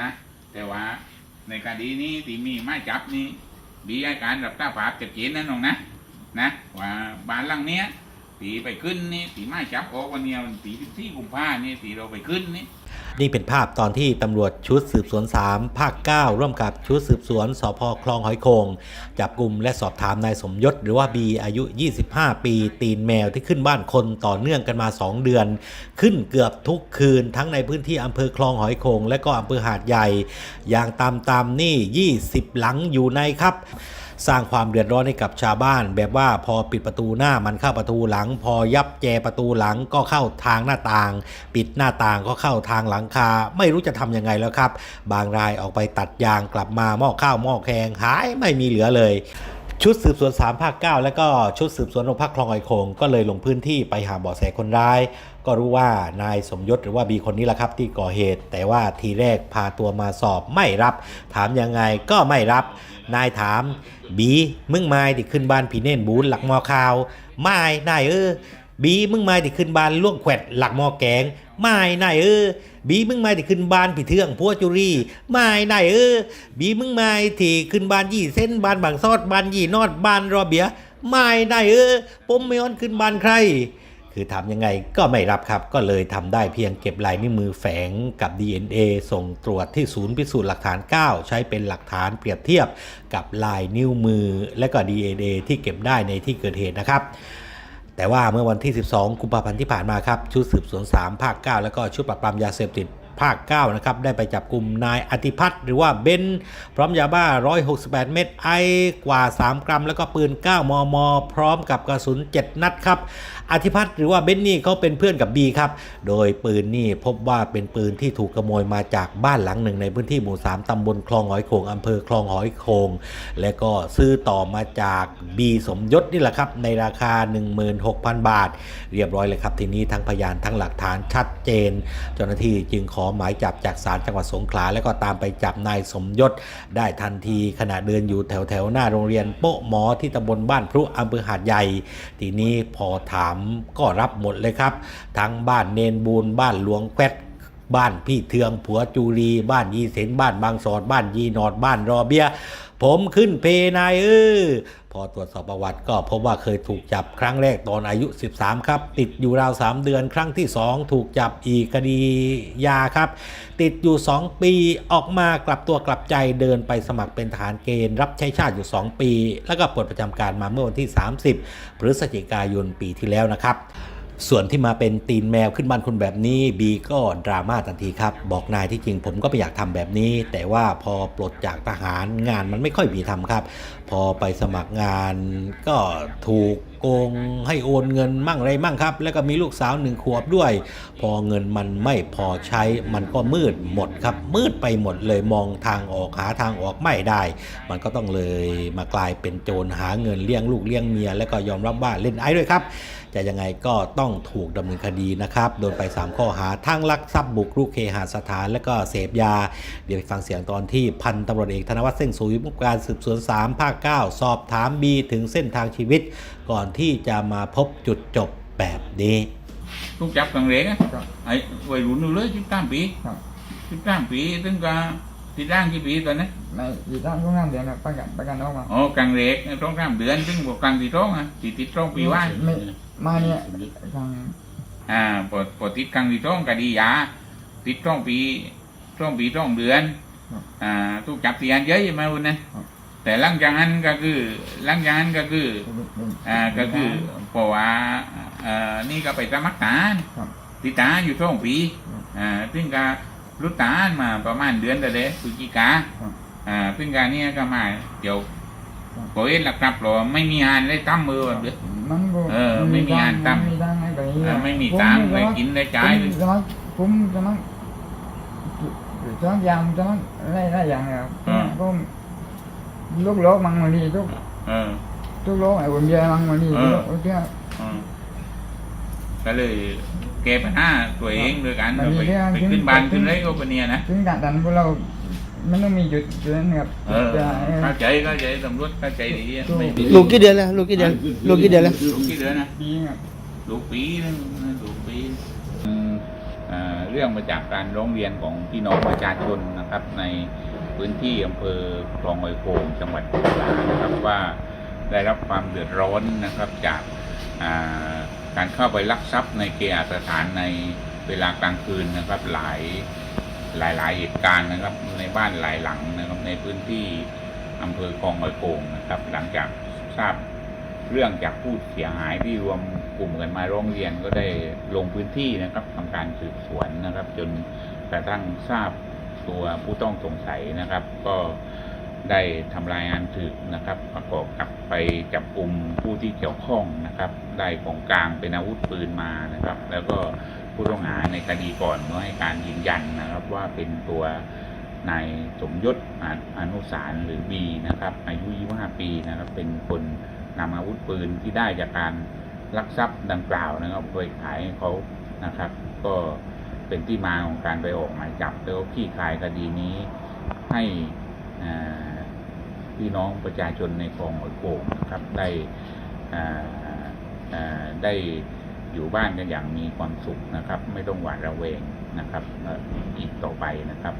นะแต่ว่าในคดีนี้ที่มีไม้จับนี่บีให้การรับตารภาเจ็บเจนนั่นน้องนะนะว่าบ้านหลังเนี้ยตีไปขึ้นนี่ตีไม้จับออกวันเนี้ยวตีที่กุมภาเนี่ตีเราไปขึ้นนี่ นี่เป็นภาพตอนที่ตำรวจชุดสืบสวน 3 ภาค 9 ร่วมกับชุดสืบสวนสพคลองหอยโคงจับกลุ่มและสอบถามนายสมยศหรือว่าบีอายุ 25 ปี ตีนแมวที่ขึ้นบ้านคนต่อเนื่องกันมา 2 เดือน ขึ้นเกือบทุกคืนทั้งในพื้นที่อำเภอคลองหอยโคงและก็อำเภอหาดใหญ่ อย่างตามตามนี่ 20 หลังอยู่ในครับ สร้างความเดือดร้อนให้กับชาวบ้าน แบบว่าพอปิดประตูหน้ามันเข้าประตูหลัง พอยับแจประตูหลังก็เข้าทางหน้าต่าง ปิดหน้าต่างก็เข้าทางหลังคา ไม่รู้จะทำยังไงแล้วครับ บางรายออกไปตัดยางกลับมาหม้อข้าวหม้อแกงหายไม่มีเหลือเลยชุดสืบสวน3ภาค9 แล้วก็ชุดสืบสวนโรงพักคลองไอโคงก็เลยลงพื้นที่ไปหาเบาะแสคนร้าย ก็รู้ว่านายสมยศหรือว่าบีคนนี้แหละครับที่ก่อเหตุ แต่ว่าทีแรกพาตัวมาสอบไม่รับ ถามยังไงก็ไม่รับ นายถามบีมึงมาที่ขึ้นบ้านผีเน่นบูนหลักมอคาวไม่นายเออบีมึงมาที่ขึ้นบ้านล่วงแขวดหลักมอแกงไม่นายเออบีมึงมาที่ขึ้นบ้านผีเทืองพัวจุรีไม่นายเออบีมึงมาที่ขึ้นบ้านยี่เส้นบ้านบางซอดบ้านยี่นอดบ้านรอเบียไม่นายเออผมไม่ย้อนขึ้นบ้านใคร คือทำยังไงก็ไม่รับครับ ก็เลยทำได้เพียงเก็บลายนิ้วมือแฝงกับ DNA ส่งตรวจที่ศูนย์พิสูจน์หลักฐาน 9 ใช้เป็นหลักฐานเปรียบเทียบกับลายนิ้วมือ และก็ DNA ที่เก็บได้ในที่เกิดเหตุนะครับแต่ว่าเมื่อวันที่ 12 กุมภาพันธ์ที่ผ่านมาครับ ชุดสืบสวน 3 ภาค 9 แล้วก็ชุดปราบปรามยาเสพติด ภาค 9 นะครับ ได้ไปจับกลุ่มนายอธิพัฒน์หรือว่าเบนพร้อมยาบ้า 168 เม็ดไอกว่า 3 กรัม แล้วก็ปืน 9 มม พร้อมกับกระสุน 7 นัดครับ อธิพัฒน์หรือว่าเบนนี่เขาเป็นเพื่อนกับบีครับ โดยปืนนี่พบว่าเป็นปืนที่ถูกขโมยมาจากบ้านหลังหนึ่งในพื้นที่หมู่ 3 ตำบลคลองหอยโขงอำเภอคลองหอยโขงและก็ซื้อต่อมาจากบีสมยศนี่แหละครับ ในราคา 16,000 บาท เรียบร้อยเลยครับ ทีนี้ทั้งพยานทั้งหลักฐานชัดเจน เจ้าหน้าที่จึงขอหมายจับจากศาลจังหวัดสงขลา แล้วก็ตามไปจับนายสมยศได้ทันทีขณะเดินอยู่แถวแถวๆหน้าโรงเรียนโป๊ะหมอที่ตำบลบ้านพรุอำเภอหาดใหญ่ ทีนี้พอถามก็รับหมดเลยครับ ทั้งบ้านเนนบูนบ้านหลวงแควดบ้านพี่เทืองผัวจูรี บ้านยีเสนบ้านบางสอดบ้านยีนอดบ้านรอเบีย ผมขึ้นเพนายเออพอตรวจสอบประวัติก็พบว่าเคยถูกจับครั้งแรกตอนอายุ 13 ครับ ติดอยู่ราว 3 เดือนครั้งที่ 2 ถูกจับอีกคดียาครับ ติดอยู่ 2 ปีออกมากลับตัวกลับใจเดินไปสมัครเป็นทหารเกณฑ์รับใช้ชาติอยู่ 2 ปี แล้วก็ปลดประจำการมาเมื่อวันที่ 30 พฤศจิกายนปีที่แล้วนะครับ ส่วนที่มาเป็นตีนแมวขึ้นบ้านคุณแบบนี้บีก็ดราม่าทันทีครับ บอกนายที่จริงผมก็ไม่อยากทำแบบนี้ แต่ว่าพอปลดจากทหารงานมันไม่ค่อยมีทำครับ พอไปสมัครงานก็ถูกโกงให้โอนเงินมั่งอะไรมั่งครับ แล้วก็มีลูกสาวหนึ่งขวบด้วย พอเงินมันไม่พอใช้มันก็มืดหมดครับ มืดไปหมดเลยมองทางออกหาทางออกไม่ได้ มันก็ต้องเลยมากลายเป็นโจรหาเงินเลี้ยงลูกเลี้ยงเมีย แล้วก็ยอมรับว่าเล่นไอ้ด้วยครับจะยังไงก็ต้องถูกดำเนินคดีนะครับ โดนไป 3 ข้อหาทั้งลักทรัพย์บุกรุกเคหสถานและก็เสพยา เดี๋ยวไปฟังเสียงตอนที่พันตำรวจเอกธนวัฒน์เส้นสูงผู้การสืบสวน 3 ภาค 9 สอบถามบีถึงเส้นทางชีวิตก่อนที่จะมาพบจุดจบแบบนี้ถูกจับครั้งแรกอะครับไอ้วัยรุ่นอยู่เลยสิบสามปีครับสิบสามปีถึงกับติดร่างกี่ปีตอนนี้ในอยู่ตั้งช่วงนั้นเดือนครับประกันประกันออกมาอ๋อกลางเล็กต้องสามเดือนถึงบอกกลางที่ท้องอะติดติดท้องปีว่าไม่มาเนี่ยทางอ่าพอพอติดกลางที่ท้องก็ดียาติดท้องปีท้องปีท้องเดือนอ่าถูกจับตีอันเยอะใช่ไหมคุณนะ แต่หลังจากนั้นก็คือหลังจากนั้นก็คืออ่าก็คือเพราะว่าเอ่อนี่ก็ไปสมัครทหารครับติดทหารอยู่ท้องปีครับอ่าซึ่งก็รุดทหารมาประมาณเดือนแต่เด็กพฤศจิกาครับอ่าซึ่งการนี้ก็มาเดี๋ยวครับพอเอ็นหลักครับหรอไม่มีงานได้ตั้มมือแบบเดียวมันก็เออ ไม่มีงานทำไม่มีตังค์ให้ไปอ่าไม่มีตังค์ได้กินได้จ่ายผมจะมักผมจะมักจะมักยามจะมักอะไรหลายอย่างเลยครับก็ ลูกโลกมังมาดีทุกเออทุกโลกไอ้คนเดียวมังมาดีเออโอเคเออก็เลยแก้ปัญหาตัวเองโดยการมันมีไปเรื่องไปที่ขึ้นบ้านขึ้นไรก็ปะเนี่ยนะถึงการดันพวกเรามันต้องมีจุดจุดนั้นครับเออจะเข้าใจเข้าใจตำรวจเข้าใจดีอะไม่ดีลูกกี่เดือนแล้วลูกกี่เดือนลูกกี่เดือนแล้วลูกกี่เดือนนะดีครับลูกปีนึงลูกปีอืมอ่าเรื่องมาจากการร้องเรียนของพี่น้องประชาชนนะครับใน พื้นที่อำเภอคลองหอยโขงจังหวัดสงขลานะครับว่าได้รับความเดือดร้อนนะครับจากาการเข้าไปลักทรัพย์ในเกหสถานในเวลากลางคืนนะครับหลายหลายหลายเหตุการณ์นะครับในบ้านหลายหลังนะครับในพื้นที่อำเภอคลองหอยโขงนะครับ หลังจากทราบเรื่องจากผู้เสียหายที่รวมกลุ่มกันมาร้องเรียนก็ได้ลงพื้นที่นะครับทำการสืบสวนนะครับ จนกระทั่งทราบ ตัวผู้ต้องสงสัยนะครับ ก็ได้ทำรายงานถึกนะครับ ประกอบกับไปจับกลุ่มผู้ที่เกี่ยวข้องนะครับ ได้ของกลางเป็นอาวุธปืนมานะครับ แล้วก็ผู้ต้องหาในคดีก่อนก็ให้การยืนยันนะครับ ว่าเป็นตัวนายสมยศอาอนุสารหรือบีนะครับ อายุ 25 ปีนะครับ เป็นคนนำอาวุธปืนที่ได้จากการลักทรัพย์ดังกล่าวนะครับไปขายให้เขานะครับ ก็ เป็นที่มาของการไปออกหมายจับแล้วก็ขี้คายคดีนี้ให้พี่น้องประชาชนในคลองหอยโข่งนะครับได้ได้อยู่บ้านกันอย่างมีความสุขนะครับ ไม่ต้องหวาดระแวงนะครับอีกต่อไปนะครับ